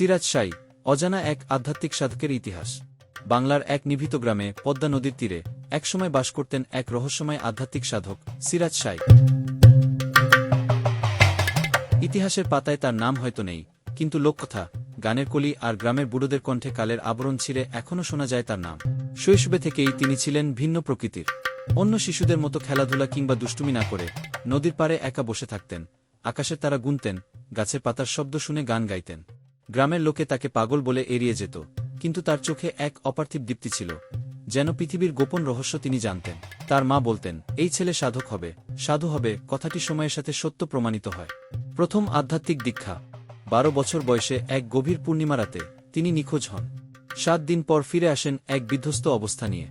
সিরাজ সাই অজানা এক আধ্যাত্মিক সাধকের ইতিহাস। বাংলার এক নিভৃত গ্রামে পদ্মা নদীর তীরে একসময় বাস করতেন এক রহস্যময় আধ্যাত্মিক সাধক, সিরাজ সাই ইতিহাসের পাতায় তার নাম হয়তো নেই, কিন্তু লোককথা, গানের কলি আর গ্রামের বুড়োদের কণ্ঠে কালের আবরণ ছিঁড়ে এখনও শোনা যায় তার নাম। শৈশবে থেকেই তিনি ছিলেন ভিন্ন প্রকৃতির। অন্য শিশুদের মতো খেলাধুলা কিংবা দুষ্টুমি না করে নদীর পাড়ে একা বসে থাকতেন, আকাশের তারা গুনতেন, গাছের পাতার শব্দ শুনে গান গাইতেন। গ্রামের লোকে তাকে পাগল বলে এড়িয়ে যেত, কিন্তু তার চোখে এক অপার্থিব দীপ্তি ছিল, যেন পৃথিবীর গোপন রহস্য তিনি জানতেন। তার মা বলতেন, এই ছেলে সাধক হবে, সাধু হবে, কথাটি সময়ের সাথে সত্য প্রমাণিত হয়। প্রথম আধ্যাত্মিক দীক্ষা, বারো বছর বয়সে এক গভীর পূর্ণিমা রাতে তিনি নিখোঁজ হন। সাত দিন পর ফিরে আসেন এক বিধ্বস্ত অবস্থা নিয়ে।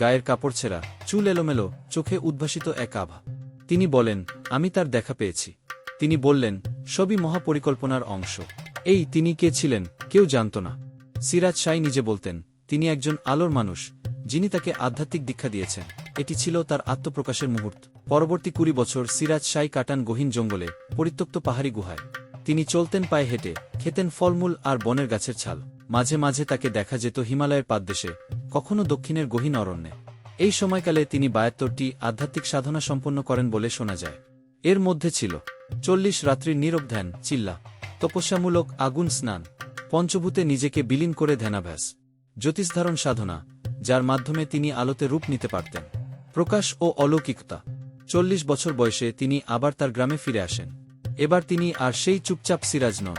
গায়ের কাপড় ছেঁড়া, চুল এলোমেলো, চোখে উদ্ভাসিত এক আভা। তিনি বলেন, আমি তার দেখা পেয়েছি। তিনি বললেন, সবই মহাপরিকল্পনার অংশ। এই, তিনি কে ছিলেন? কেউ জানত না। সিরাজ সাই নিজে বলতেন, তিনি একজন আলোর মানুষ, যিনি তাকে আধ্যাত্মিক দীক্ষা দিয়েছেন। এটি ছিল তার আত্মপ্রকাশের মুহূর্ত। পরবর্তী কুড়ি বছর সিরাজ সাই কাটান গহীন জঙ্গলে, পরিত্যক্ত পাহাড়ি গুহায়। তিনি চলতেন পায়ে হেঁটে, খেতেন ফলমূল আর বনের গাছের ছাল। মাঝে মাঝে তাকে দেখা যেত হিমালয়ের পাদদেশে, কখনো দক্ষিণের গহীন অরণ্যে। এই সময়কালে তিনি বায়াত্তরটি আধ্যাত্মিক সাধনা সম্পন্ন করেন বলে শোনা যায়। এর মধ্যে ছিল, চল্লিশ রাত্রির নীরব ধ্যান, চিল্লা। তপস্যামূলক আগুন স্নান, পঞ্চভূতে নিজেকে বিলীন করে ধ্যানাভ্যাস, জ্যোতিষধারণ সাধনা, যার মাধ্যমে তিনি আলোতে রূপ নিতে পারতেন। প্রকাশ ও অলৌকিকতা। চল্লিশ বছর বয়সে তিনি আবার তার গ্রামে ফিরে আসেন। এবার তিনি আর সেই চুপচাপ সিরাজ নন।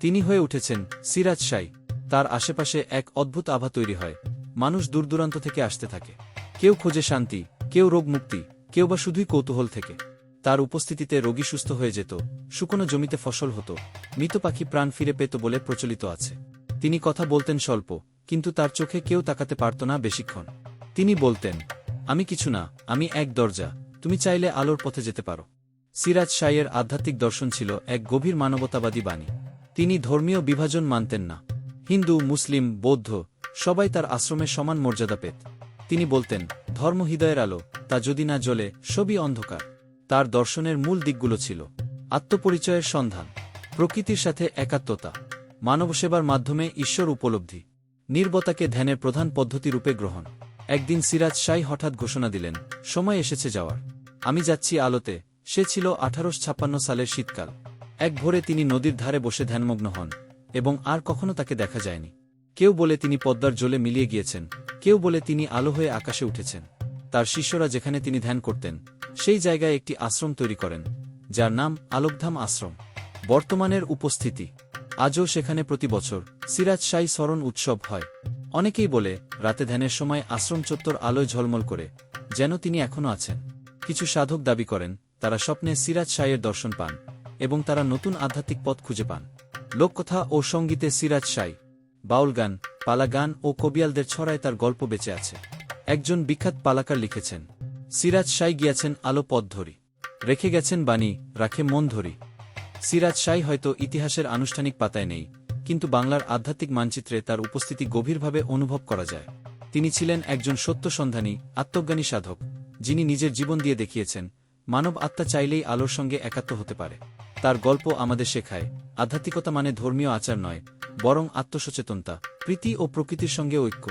তিনি হয়ে উঠেছেন সিরাজ সাই। তার আশেপাশে এক অদ্ভুত আভা তৈরি হয়। মানুষ দূরদূরান্ত থেকে আসতে থাকে। কেউ খোঁজে শান্তি, কেউ রোগ মুক্তি কেউ বা শুধুই কৌতূহল থেকে। তার উপস্থিতিতে রোগী সুস্থ হয়ে যেত, শুকনো জমিতে ফসল হতো, মৃত পাখি প্রাণ ফিরে পেত বলে প্রচলিত আছে। তিনি কথা বলতেন স্বল্প, কিন্তু তার চোখে কেউ তাকাতে পারত না বেশিক্ষণ। তিনি বলতেন, আমি কিছু না, আমি এক দরজা, তুমি চাইলে আলোর পথে যেতে পারো। সিরাজ শাইয়ের আধ্যাত্মিক দর্শন ছিল এক গভীর মানবতাবাদী বাণী। তিনি ধর্মীয় বিভাজন মানতেন না। হিন্দু, মুসলিম, বৌদ্ধ, সবাই তার আশ্রমে সমান মর্যাদা পেত। তিনি বলতেন, ধর্ম হৃদয়ের আলো, তা যদি না জ্বলে, সবই অন্ধকার। তার দর্শনের মূল দিকগুলো ছিল, আত্মপরিচয়ের সন্ধান, প্রকৃতির সাথে একাত্মতা, মানবসেবার মাধ্যমে ঈশ্বর উপলব্ধি, নির্বতাকে ধ্যানের প্রধান পদ্ধতি রূপে গ্রহণ। একদিন সিরাজ সাই হঠাৎ ঘোষণা দিলেন, সময় এসেছে যাওয়ার। আমি যাচ্ছি আলোতে। সে ছিল আঠারোশ ছাপ্পান্ন সালের শীতকাল। এক ভোরে তিনি নদীর ধারে বসে ধ্যানমগ্ন হন এবং আর কখনো তাকে দেখা যায়নি। কেউ বলে তিনি পদ্মার জলে মিলিয়ে গিয়েছেন, কেউ বলে তিনি আলো হয়ে আকাশে উঠেছেন। তার শিষ্যরা যেখানে তিনি ধ্যান করতেন সেই জায়গায় একটি আশ্রম তৈরি করেন, যার নাম আলোকধাম আশ্রম। বর্তমানের উপস্থিতি। আজও সেখানে প্রতি বছর সিরাজ সাই স্মরণ উৎসব হয়। অনেকেই বলে, রাতে ধ্যানের সময় আশ্রম চত্বর আলোয় ঝলমল করে, যেন তিনি এখনও আছেন। কিছু সাধক দাবি করেন, তারা স্বপ্নে সিরাজ সাইয়ের দর্শন পান এবং তারা নতুন আধ্যাত্মিক পথ খুঁজে পান। লোককথা ও সঙ্গীতে সিরাজ সাই বাউল গান পালা গান ও কবিয়ালদের ছড়ায় তার গল্প বেঁচে আছে। একজন বিখ্যাত পালাকার লিখেছেন সিরাজ সাই গিয়াছেন আলো পথ ধরি। রেখে গেছেন বাণী, রাখে মন ধরি। সিরাজ সাই হয়তো ইতিহাসের আনুষ্ঠানিক পাতায় নেই, কিন্তু বাংলার আধ্যাত্মিক মানচিত্রে তার উপস্থিতি গভীরভাবে অনুভব করা যায়। তিনি ছিলেন একজন সত্য সন্ধানী, আত্মজ্ঞানী সাধক, যিনি নিজের জীবন দিয়ে দেখিয়েছেন, মানব আত্মা চাইলেই আলোর সঙ্গে একাত্ম হতে পারে। তার গল্প আমাদের শেখায়, আধ্যাত্মিকতা মানে ধর্মীয় আচার নয়, বরং আত্মসচেতনতা, প্রীতি ও প্রকৃতির সঙ্গে ঐক্য।